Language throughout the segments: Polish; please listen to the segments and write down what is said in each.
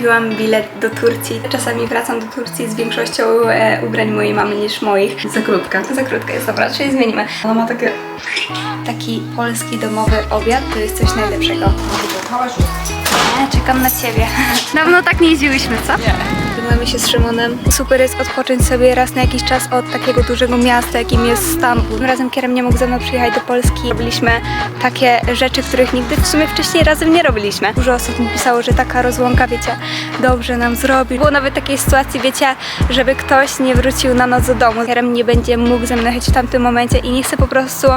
kupiłam bilet do Turcji. Czasami wracam do Turcji z większością e, ubrań mojej mamy niż moich. Za krótka. Za krótka jest, dobra, czyli zmienimy. Ona ma takie... Taki polski domowy obiad to jest coś najlepszego. Nie, czekam na ciebie. Dawno tak nie jeździłyśmy, co? Nie. Żegnamy się z Szymonem. Super jest odpocząć sobie raz na jakiś czas od takiego dużego miasta, jakim jest Stambuł. Tym razem Kierem nie mógł ze mną przyjechać do Polski. Robiliśmy takie rzeczy, których nigdy w sumie wcześniej razem nie robiliśmy. Dużo osób mi pisało, że taka rozłąka, wiecie, dobrze nam zrobi. Było nawet takiej sytuacji, wiecie, żeby ktoś nie wrócił na noc do domu. Kierem nie będzie mógł ze mną w tamtym momencie i nie chcę po prostu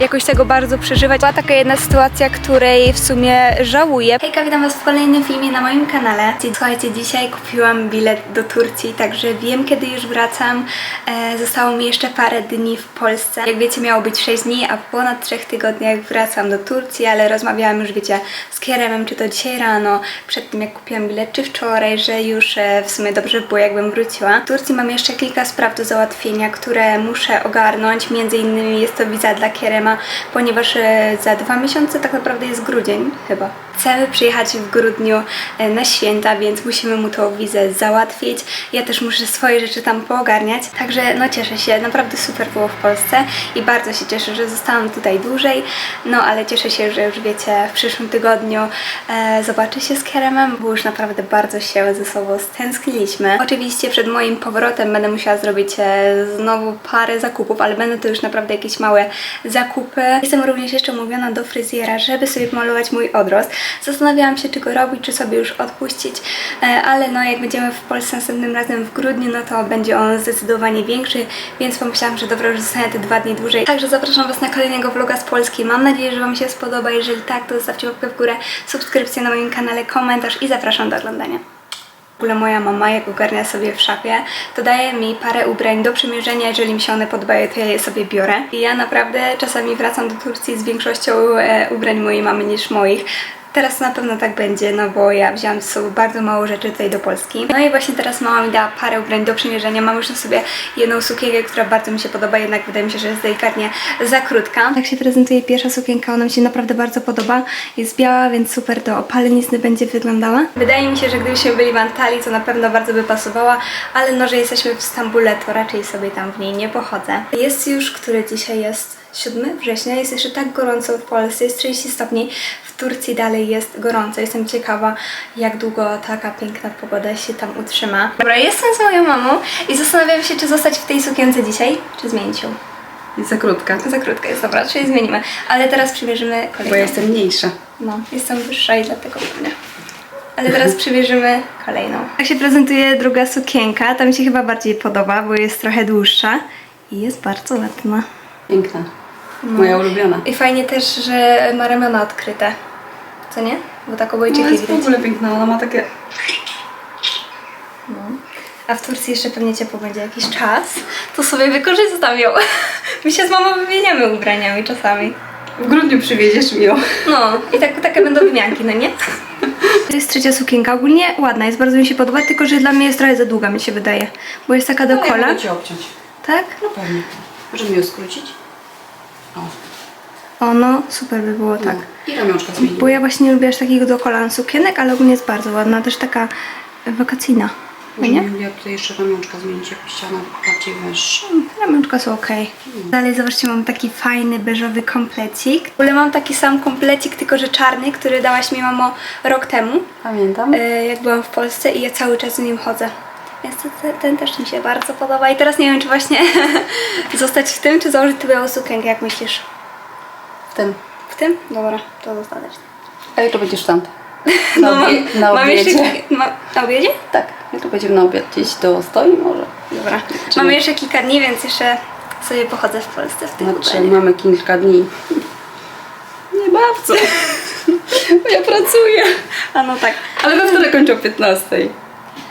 jakoś tego bardzo przeżywać. Była taka jedna sytuacja, której w sumie żałuję. Hejka, witam Was w kolejnym filmie na moim kanale. Słuchajcie, dzisiaj kupiłam bilet do Turcji, także wiem kiedy już wracam. E, zostało mi jeszcze parę dni w Polsce. Jak wiecie, miało być 6 dni, a po ponad 3 tygodniach wracam do Turcji, ale rozmawiałam już, wiecie, z Kieremem, czy to dzisiaj rano, przed tym jak kupiłam bilet, czy wczoraj, że już e, w sumie dobrze by było, jakbym wróciła. W Turcji mam jeszcze kilka spraw do załatwienia, które muszę ogarnąć. Między innymi jest to wiza dla Kierema, ponieważ e, za dwa miesiące tak naprawdę jest grudzień, chyba. Chcemy przyjechać w grudniu e, na święta, więc musimy mu tą wizę załatwić. Ja też muszę swoje rzeczy tam poogarniać. Także no cieszę się, naprawdę super było w Polsce i bardzo się cieszę, że zostałam tutaj dłużej. No ale cieszę się, że już wiecie, w przyszłym tygodniu e, zobaczę się z Keremem, bo już naprawdę bardzo się ze sobą stęskniliśmy. Oczywiście przed moim powrotem będę musiała zrobić e, znowu parę zakupów, ale będą to już naprawdę jakieś małe zakupy. Jestem również jeszcze umówiona do fryzjera, żeby sobie pomalować mój odrost. Zastanawiałam się, czy go robić, czy sobie już odpuścić, e, ale no jak będziemy w Polsce następnym razem w grudniu, no to będzie on zdecydowanie większy, więc pomyślałam, że dobra, już zostanę te dwa dni dłużej. Także zapraszam Was na kolejnego vloga z Polski. Mam nadzieję, że Wam się spodoba. Jeżeli tak, to zostawcie łapkę w górę, subskrypcję na moim kanale, komentarz i zapraszam do oglądania. W ogóle moja mama, jak ogarnia sobie w szafie, to daje mi parę ubrań do przymierzenia. Jeżeli mi się one podobają, to ja je sobie biorę. I ja naprawdę czasami wracam do Turcji z większością e, ubrań mojej mamy niż moich. Teraz na pewno tak będzie, no bo ja wzięłam ze sobą bardzo mało rzeczy tutaj do Polski. No i właśnie teraz mama mi dała parę ubrań do przymierzenia. Mam już na sobie jedną sukienkę, która bardzo mi się podoba, jednak wydaje mi się, że jest delikatnie za krótka. Tak się prezentuje pierwsza sukienka, ona mi się naprawdę bardzo podoba. Jest biała, więc super do opalenizny będzie wyglądała. Wydaje mi się, że gdybyśmy byli w Antalii, to na pewno bardzo by pasowała, ale no, że jesteśmy w Stambule, to raczej sobie tam w niej nie pochodzę. Jest już, który dzisiaj jest 7 września, jest jeszcze tak gorąco w Polsce, jest 30 stopni, w Turcji dalej jest gorąco. Jestem ciekawa, jak długo taka piękna pogoda się tam utrzyma. Dobra, jestem z moją mamą i zastanawiam się, czy zostać w tej sukience dzisiaj, czy zmienić ją. Jest za krótka. Za krótka jest, dobra, czyli zmienimy. Ale teraz przymierzymy kolejną. Bo ja jestem mniejsza. No, jestem wyższa i dlatego pewnie. Ale teraz przymierzymy kolejną. Tak się prezentuje druga sukienka. Ta mi się chyba bardziej podoba, bo jest trochę dłuższa i jest bardzo ładna. Piękna. Moja ulubiona. I fajnie też, że ma ramiona odkryte. Co nie? Bo tak No obojczyki jest w widać. ogóle piękna, ona ma takie... A w Turcji jeszcze pewnie ciepło będzie jakiś czas. To sobie wykorzystam ją. My się z mamą wymieniamy ubraniami czasami. W grudniu przywieziesz mi ją. No, i tak, takie będą wymianki, no nie? To jest trzecia sukienka. Ogólnie ładna jest, bardzo mi się podoba, tylko że dla mnie jest trochę za długa, mi się wydaje. Bo jest taka do No, kola. cię obciąć. Tak? No pewnie. Możemy ją skrócić. O, O, no, super by było, tak. No. I ramionczka zmienimy. Bo ja właśnie nie lubię aż takiego do kolan sukienek, ale ogólnie jest bardzo ładna, też taka wakacyjna. No nie? Ja tutaj jeszcze ramionczka zmienić, jakbyś chciała bardziej wyższe. Ramionczka są ok. Dalej zobaczcie, mam taki fajny beżowy komplecik. W ogóle mam taki sam komplecik, tylko że czarny, który dałaś mi mamo rok temu, Pamiętam. e, jak byłam w Polsce i ja cały czas z nim chodzę. Więc to, te- ten też mi się bardzo podoba i teraz nie wiem, czy właśnie zostać w tym, czy założyć tę białą sukienkę, jak myślisz? W tym. W tym? Dobra, to zostanę. A jutro będziesz tam. No, Na, mam, obie- na mam jeszcze obiedzie. kilka, ma, na obiedzie? Tak, jutro będziemy na obiad gdzieś do stoi może. Dobra. Mamy jeszcze kilka dni, więc jeszcze sobie pochodzę w Polsce w tych Znaczy ubraniach. mamy kilka dni. Nie bardzo. Ja pracuję. A no tak. Ale we wtorek kończę o 15.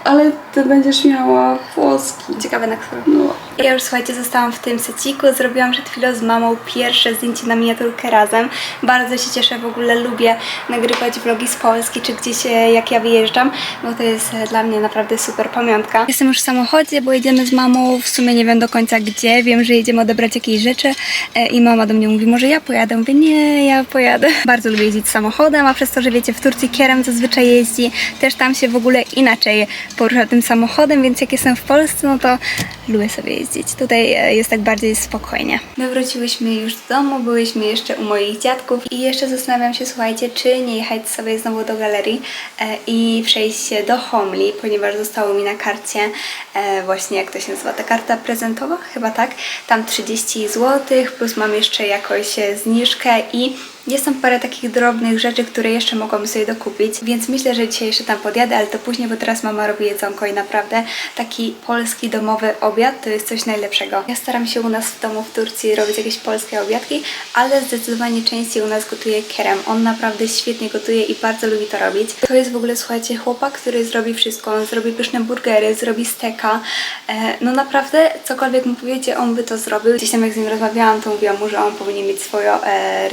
Ale ty będziesz miała włoski. Ciekawe na którą. No, Ja już słuchajcie, zostałam w tym seciku, zrobiłam przed chwilą z mamą pierwsze zdjęcie na miniaturkę razem. Bardzo się cieszę, w ogóle lubię nagrywać vlogi z Polski, czy gdzieś e, jak ja wyjeżdżam, bo to jest e, dla mnie naprawdę super pamiątka. Jestem już w samochodzie, bo jedziemy z mamą, w sumie nie wiem do końca gdzie, wiem, że jedziemy odebrać jakieś rzeczy e, i mama do mnie mówi, może ja pojadę, mówię, nie, ja pojadę. Bardzo lubię jeździć samochodem, a przez to, że wiecie, w Turcji kierem zazwyczaj jeździ, też tam się w ogóle inaczej porusza tym samochodem, więc jak jestem w Polsce, no to lubię sobie jeździć. Tutaj e, jest tak bardziej spokojnie. My wróciłyśmy już do domu, byłyśmy jeszcze u moich dziadków i jeszcze zastanawiam się, słuchajcie, czy nie jechać sobie znowu do galerii e, i przejść się do Homli, ponieważ zostało mi na karcie e, właśnie, jak to się nazywa, ta karta prezentowa, chyba tak, tam 30 zł, plus mam jeszcze jakąś zniżkę i jest tam parę takich drobnych rzeczy, które jeszcze mogłam sobie dokupić, więc myślę, że dzisiaj jeszcze tam podjadę, ale to później, bo teraz mama robi jedzonko i naprawdę taki polski domowy obiad to jest coś najlepszego. Ja staram się u nas w domu w Turcji robić jakieś polskie obiadki, ale zdecydowanie częściej u nas gotuje Kerem. On naprawdę świetnie gotuje i bardzo lubi to robić. To jest w ogóle, słuchajcie, chłopak, który zrobi wszystko. On zrobi pyszne burgery, zrobi steka. E, no naprawdę, cokolwiek mu powiecie, on by to zrobił. Gdzieś tam jak z nim rozmawiałam, to mówiłam mu, że on powinien mieć swoją e,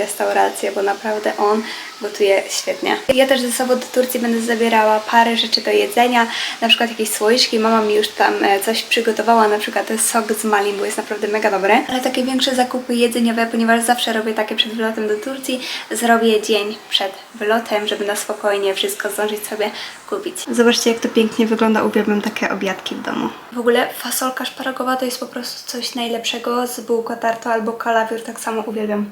restaurację, bo naprawdę on gotuje świetnie. Ja też ze sobą do Turcji będę zabierała parę rzeczy do jedzenia, na przykład jakieś słoiczki. Mama mi już tam e, coś przygotowała, na przykład sok z malin, bo jest naprawdę mega dobry. Ale takie większe zakupy jedzeniowe, ponieważ zawsze robię takie przed wylotem do Turcji, zrobię dzień przed wylotem, żeby na spokojnie wszystko zdążyć sobie kupić. Zobaczcie, jak to pięknie wygląda. Uwielbiam takie obiadki w domu. W ogóle fasolka szparagowa to jest po prostu coś najlepszego z bułką tarto albo kalawior, tak samo uwielbiam.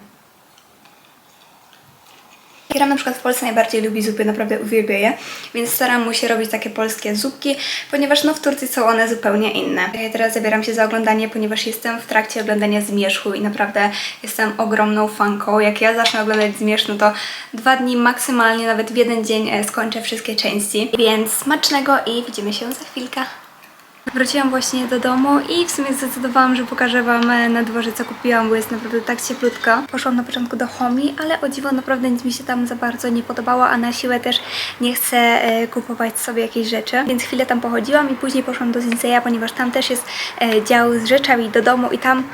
Kieram na przykład w Polsce najbardziej lubi zupy, naprawdę uwielbia je, więc staram mu się robić takie polskie zupki, ponieważ no w Turcji są one zupełnie inne. Ja teraz zabieram się za oglądanie, ponieważ jestem w trakcie oglądania Zmierzchu i naprawdę jestem ogromną fanką. Jak ja zacznę oglądać Zmierzch, no to dwa dni maksymalnie, nawet w jeden dzień e, skończę wszystkie części. Więc smacznego i widzimy się za chwilkę. Wróciłam właśnie do domu i w sumie zdecydowałam, że pokażę Wam e, na dworze, co kupiłam, bo jest naprawdę tak cieplutko. Poszłam na początku do Homi, ale o dziwo naprawdę nic mi się tam za bardzo nie podobało, a na siłę też nie chcę e, kupować sobie jakiejś rzeczy. Więc chwilę tam pochodziłam i później poszłam do Zinseya, ponieważ tam też jest e, dział z rzeczami do domu i tam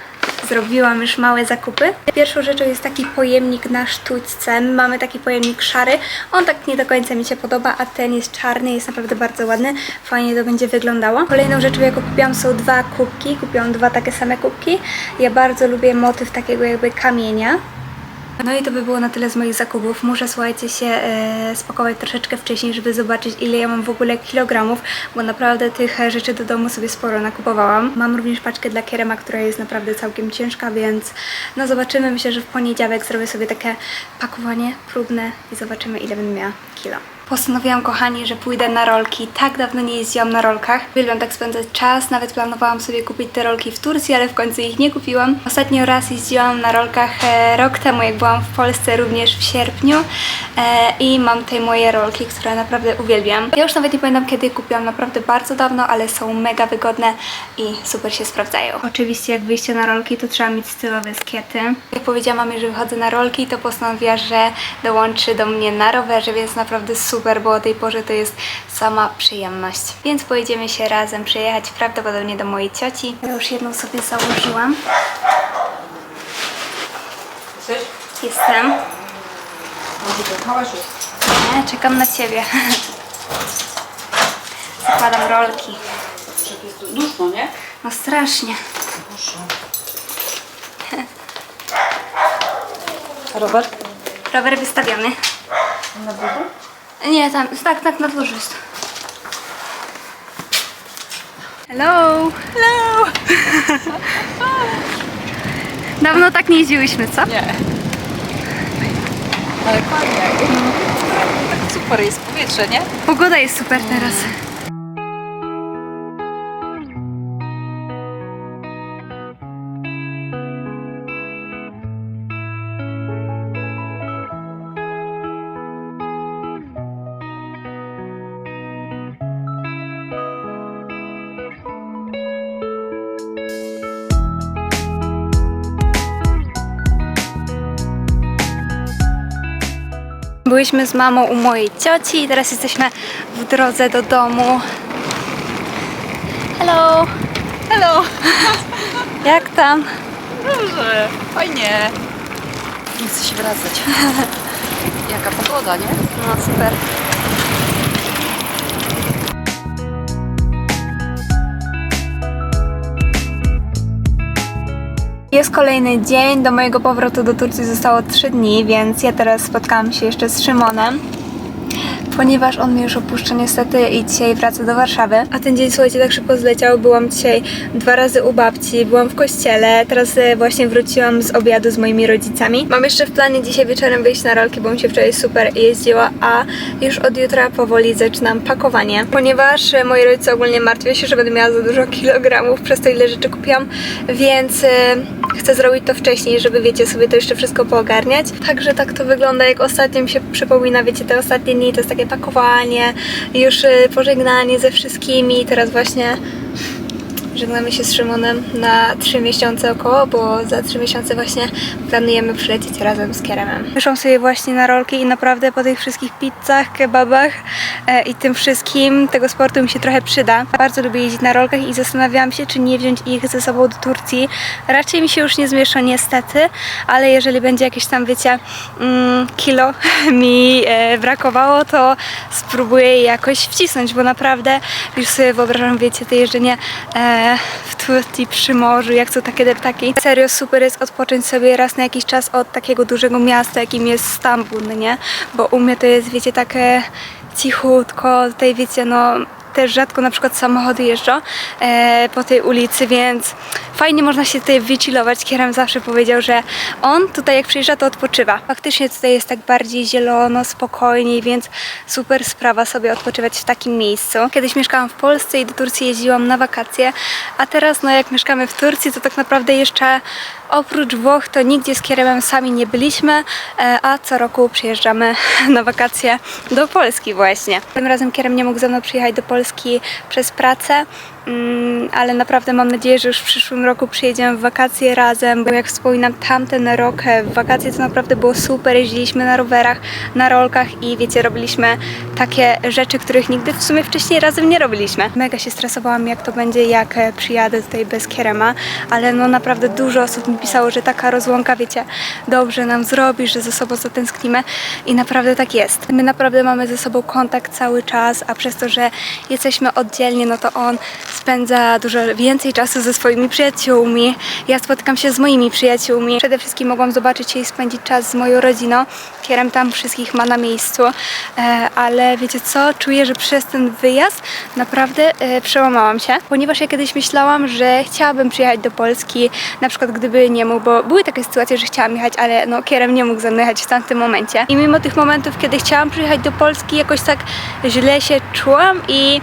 zrobiłam już małe zakupy. Pierwszą rzeczą jest taki pojemnik na sztućce. My mamy taki pojemnik szary. On tak nie do końca mi się podoba, a ten jest czarny, jest naprawdę bardzo ładny. Fajnie to będzie wyglądało. Kolejną rzeczą, jaką kupiłam są dwa kubki. Kupiłam dwa takie same kubki. Ja bardzo lubię motyw takiego jakby kamienia. No i to by było na tyle z moich zakupów. Muszę, słuchajcie, się e, spakować troszeczkę wcześniej, żeby zobaczyć, ile ja mam w ogóle kilogramów, bo naprawdę tych e, rzeczy do domu sobie sporo nakupowałam. Mam również paczkę dla Kierema, która jest naprawdę całkiem ciężka, więc no zobaczymy. Myślę, że w poniedziałek zrobię sobie takie pakowanie próbne i zobaczymy, ile będę miała kilo. Postanowiłam, kochani, że pójdę na rolki. Tak dawno nie jeździłam na rolkach. Uwielbiam tak spędzać czas. Nawet planowałam sobie kupić te rolki w Turcji, ale w końcu ich nie kupiłam. Ostatnio raz jeździłam na rolkach e, rok temu, jak byłam w Polsce, również w sierpniu. E, I mam te moje rolki, które naprawdę uwielbiam. Ja już nawet nie pamiętam, kiedy kupiłam. Naprawdę bardzo dawno, ale są mega wygodne i super się sprawdzają. Oczywiście, jak wyjście na rolki, to trzeba mieć stylowe skiety. Jak powiedziałam mamie, że wychodzę na rolki, to postanowiła, że dołączy do mnie na rowerze, więc naprawdę super, bo o tej porze to jest sama przyjemność. Więc pojedziemy się razem przejechać prawdopodobnie do mojej cioci. Ja już jedną sobie założyłam. Jesteś? Jestem. Nie, czekam na ciebie. Zakładam rolki. Jest duszno, nie? No strasznie. Proszę. Rower? Rower wystawiony. Na dworzu? Nie, tam, tak, tak, na dworze jest. Hello! Hello! Dawno tak nie jeździłyśmy, co? Nie. Ale fajnie. Tak super jest powietrze, nie? Pogoda jest super teraz. Byliśmy z mamą u mojej cioci i teraz jesteśmy w drodze do domu. Hello! Hello! Jak tam? Dobrze, fajnie. Nie chcę się wracać. Jaka pogoda, nie? No super. Jest kolejny dzień, do mojego powrotu do Turcji zostało 3 dni, więc ja teraz spotkałam się jeszcze z Szymonem. Ponieważ on mnie już opuszcza niestety i dzisiaj wraca do Warszawy. A ten dzień, słuchajcie, tak szybko zleciał. Byłam dzisiaj dwa razy u babci, byłam w kościele, teraz e, właśnie wróciłam z obiadu z moimi rodzicami. Mam jeszcze w planie dzisiaj wieczorem wyjść na rolki, bo mi się wczoraj super jeździła, a już od jutra powoli zaczynam pakowanie. Ponieważ e, moi rodzice ogólnie martwią się, że będę miała za dużo kilogramów przez to, ile rzeczy kupiłam, więc e, chcę zrobić to wcześniej, żeby wiecie, sobie to jeszcze wszystko poogarniać. Także tak to wygląda, jak ostatnio mi się przypomina, wiecie, te ostatnie dni to jest takie pakowanie, już y, pożegnanie ze wszystkimi. Teraz właśnie żegnamy się z Szymonem na 3 miesiące około, bo za 3 miesiące właśnie planujemy przylecieć razem z Keremem. Wyszłam sobie właśnie na rolki i naprawdę po tych wszystkich pizzach, kebabach e, i tym wszystkim tego sportu mi się trochę przyda. Bardzo lubię jeździć na rolkach i zastanawiałam się, czy nie wziąć ich ze sobą do Turcji. Raczej mi się już nie zmieszczą niestety, ale jeżeli będzie jakieś tam, wiecie, mm, kilo mi e, brakowało, to spróbuję je jakoś wcisnąć, bo naprawdę już sobie wyobrażam, wiecie, to jeżdżenie e, w Turcji przy morzu, jak to takie deptaki. Serio super jest odpocząć sobie raz na jakiś czas od takiego dużego miasta, jakim jest Stambul, no nie? Bo u mnie to jest, wiecie, takie cichutko, tutaj wiecie, no też rzadko na przykład samochody jeżdżą e, po tej ulicy, więc fajnie można się tutaj wychillować. Kieram zawsze powiedział, że on tutaj jak przyjeżdża to odpoczywa. Faktycznie tutaj jest tak bardziej zielono, spokojniej, więc super sprawa sobie odpoczywać w takim miejscu. Kiedyś mieszkałam w Polsce i do Turcji jeździłam na wakacje, a teraz no jak mieszkamy w Turcji, to tak naprawdę jeszcze oprócz Włoch to nigdzie z Kieremem sami nie byliśmy, e, a co roku przyjeżdżamy na wakacje do Polski właśnie. Tym razem Kierem nie mógł ze mną przyjechać do Polski przez pracę, ale naprawdę mam nadzieję, że już w przyszłym roku przyjedziemy w wakacje razem, bo jak wspominam tamten rok e, w wakacje to naprawdę było super, jeździliśmy na rowerach, na rolkach i wiecie, robiliśmy takie rzeczy, których nigdy w sumie wcześniej razem nie robiliśmy. Mega się stresowałam jak to będzie, jak e, przyjadę tutaj bez Kierema, ale no naprawdę dużo osób mi pisało, że taka rozłąka, wiecie, dobrze nam zrobi, że ze sobą zatęsknimy i naprawdę tak jest. My naprawdę mamy ze sobą kontakt cały czas, a przez to, że jesteśmy oddzielnie, no to on spędza dużo więcej czasu ze swoimi przyjaciółmi. Ja spotykam się z moimi przyjaciółmi. Przede wszystkim mogłam zobaczyć się i spędzić czas z moją rodziną. Kierem tam wszystkich ma na miejscu, e, ale wiecie co? Czuję, że przez ten wyjazd naprawdę e, przełamałam się, ponieważ ja kiedyś myślałam, że chciałabym przyjechać do Polski, na przykład gdyby nie mógł, bo były takie sytuacje, że chciałam jechać, ale no Kierem nie mógł ze mną jechać w tamtym momencie. I mimo tych momentów, kiedy chciałam przyjechać do Polski, jakoś tak źle się czułam i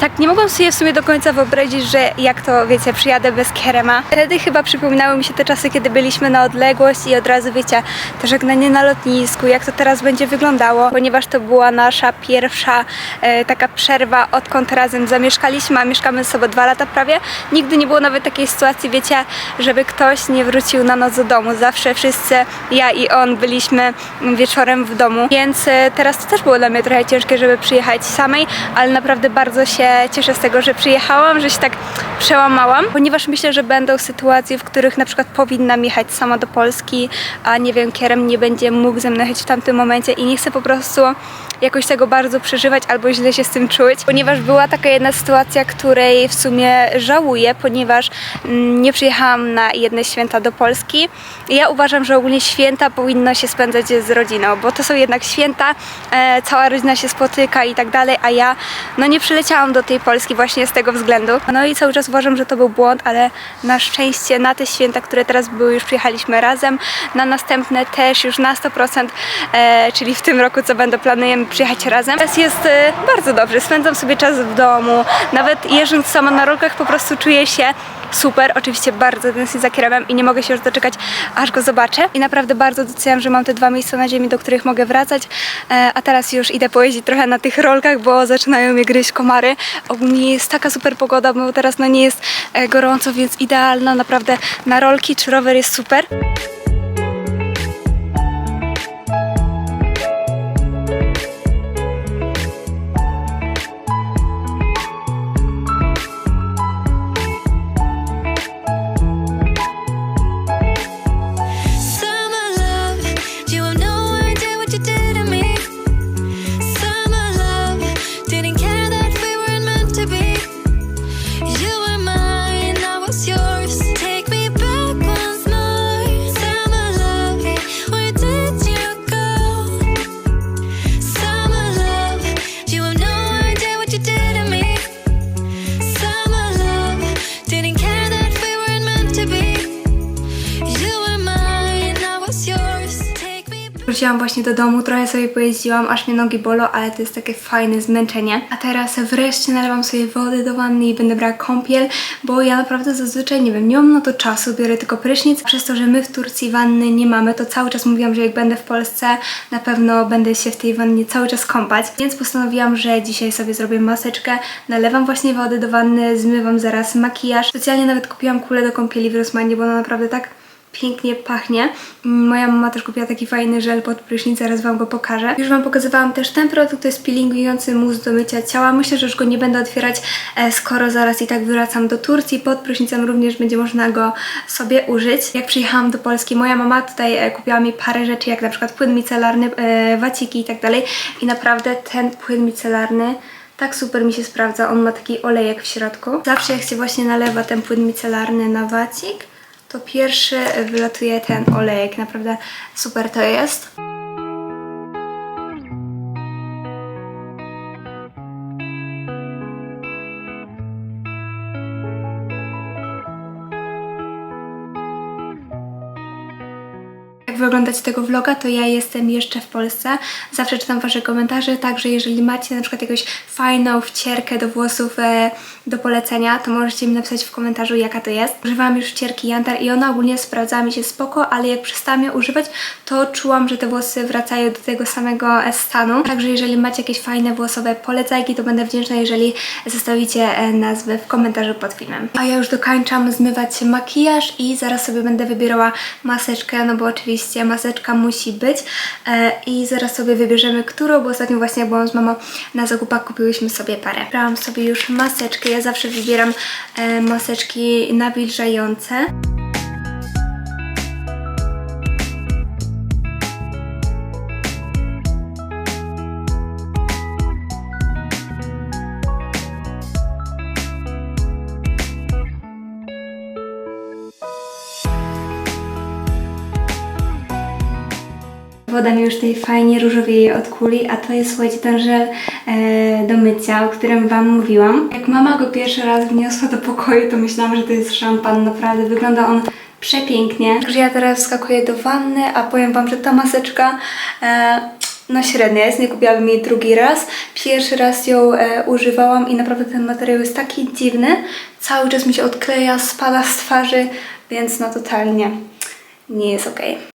tak nie mogłam sobie w sumie do końca wyobrazić, że jak to, wiecie, przyjadę bez Kerema. Wtedy chyba przypominały mi się te czasy, kiedy byliśmy na odległość i od razu, wiecie, to żegnanie na lotnisku, jak to teraz będzie wyglądało, ponieważ to była nasza pierwsza e, taka przerwa, odkąd razem zamieszkaliśmy, a mieszkamy ze sobą dwa lata prawie. Nigdy nie było nawet takiej sytuacji, wiecie, żeby ktoś nie wrócił na noc do domu. Zawsze wszyscy, ja i on, byliśmy wieczorem w domu, więc e, teraz to też było dla mnie trochę ciężkie, żeby przyjechać samej, ale naprawdę bardzo się cieszę z tego, że przyjechałam, że się tak przełamałam, ponieważ myślę, że będą sytuacje, w których na przykład powinnam jechać sama do Polski, a nie wiem, Kierem nie będzie mógł ze mną jechać w tamtym momencie i nie chcę po prostu jakoś tego bardzo przeżywać albo źle się z tym czuć, ponieważ była taka jedna sytuacja, której w sumie żałuję, ponieważ mm, nie przyjechałam na jedne święta do Polski. Ja uważam, że ogólnie święta powinno się spędzać z rodziną, bo to są jednak święta, e, cała rodzina się spotyka i tak dalej, a ja no nie przyleciałam do tej Polski właśnie z tego względu. No i cały czas uważam, że to był błąd, ale na szczęście na te święta, które teraz były, już przyjechaliśmy razem, na następne też już na 100%, e, czyli w tym roku, co będę planujemy przyjechać razem. Teraz jest e, bardzo dobrze, spędzam sobie czas w domu, nawet jeżdżąc sama na rolkach po prostu czuję się super, oczywiście bardzo tęsknię za Kieremem i nie mogę się już doczekać, aż go zobaczę. I naprawdę bardzo doceniam, że mam te dwa miejsca na ziemi, do których mogę wracać, e, a teraz już idę pojeździć trochę na tych rolkach, bo zaczynają mnie gryźć komary. Ogólnie jest taka super pogoda, bo teraz no nie jest e, gorąco, więc idealna naprawdę na rolki czy rower jest super. Wróciłam właśnie do domu, trochę sobie pojeździłam, aż mnie nogi bolą, ale to jest takie fajne zmęczenie. A teraz wreszcie nalewam sobie wody do wanny i będę brała kąpiel, bo ja naprawdę zazwyczaj, nie wiem, nie mam na to czasu, biorę tylko prysznic. Przez to, że my w Turcji wanny nie mamy, to cały czas mówiłam, że jak będę w Polsce, na pewno będę się w tej wannie cały czas kąpać. Więc postanowiłam, że dzisiaj sobie zrobię maseczkę, nalewam właśnie wody do wanny, zmywam zaraz makijaż. Specjalnie nawet kupiłam kulę do kąpieli w Rosmanie, bo ona naprawdę tak pięknie pachnie. Moja mama też kupiła taki fajny żel pod prysznic, zaraz Wam go pokażę. Już Wam pokazywałam też ten produkt, to jest peelingujący mus do mycia ciała. Myślę, że już go nie będę otwierać, e, skoro zaraz i tak wracam do Turcji. Pod prysznicem również będzie można go sobie użyć. Jak przyjechałam do Polski, moja mama tutaj e, kupiła mi parę rzeczy, jak na przykład płyn micelarny, e, waciki i tak dalej. I naprawdę ten płyn micelarny tak super mi się sprawdza. On ma taki olejek w środku. Zawsze jak się właśnie nalewa ten płyn micelarny na wacik, to pierwszy wylatuje ten olejek. Naprawdę super to jest. Jak wy oglądacie tego vloga, to ja jestem jeszcze w Polsce. Zawsze czytam wasze komentarze, także jeżeli macie na przykład jakąś fajną wcierkę do włosów e, do polecenia, to możecie mi napisać w komentarzu jaka to jest. Używałam już wcierki Jantar i ona ogólnie sprawdzała mi się spoko, ale jak przestałam ją używać, to czułam, że te włosy wracają do tego samego e, stanu. Także jeżeli macie jakieś fajne włosowe polecajki, to będę wdzięczna, jeżeli zostawicie e, nazwę w komentarzu pod filmem. A ja już dokończam zmywać makijaż i zaraz sobie będę wybierała maseczkę, no bo oczywiście maseczka musi być e, i zaraz sobie wybierzemy którą, bo ostatnio właśnie jak byłam z mamą na zakupach, kupiłyśmy sobie parę. Brałam sobie już maseczkę, ja zawsze wybieram e, maseczki nawilżające. Woda mi już tutaj fajnie różowieje od kuli, a to jest słuchajcie ten żel e, do mycia, o którym Wam mówiłam. Jak mama go pierwszy raz wniosła do pokoju, to myślałam, że to jest szampan, naprawdę wygląda on przepięknie. Także ja teraz wskakuję do wanny, a powiem Wam, że ta maseczka e, no średnia jest, nie kupiłabym jej drugi raz. Pierwszy raz ją e, używałam i naprawdę ten materiał jest taki dziwny. Cały czas mi się odkleja, spada z twarzy, więc no totalnie nie jest okej.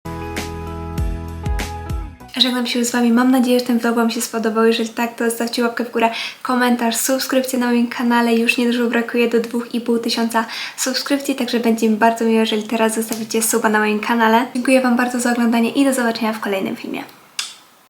Żegnam się z Wami. Mam nadzieję, że ten vlog Wam się spodobał. Jeżeli tak, to zostawcie łapkę w górę, komentarz, subskrypcję na moim kanale. Już niedużo brakuje do 2,5 tysiąca subskrypcji, także będzie mi bardzo miło, jeżeli teraz zostawicie suba na moim kanale. Dziękuję Wam bardzo za oglądanie i do zobaczenia w kolejnym filmie.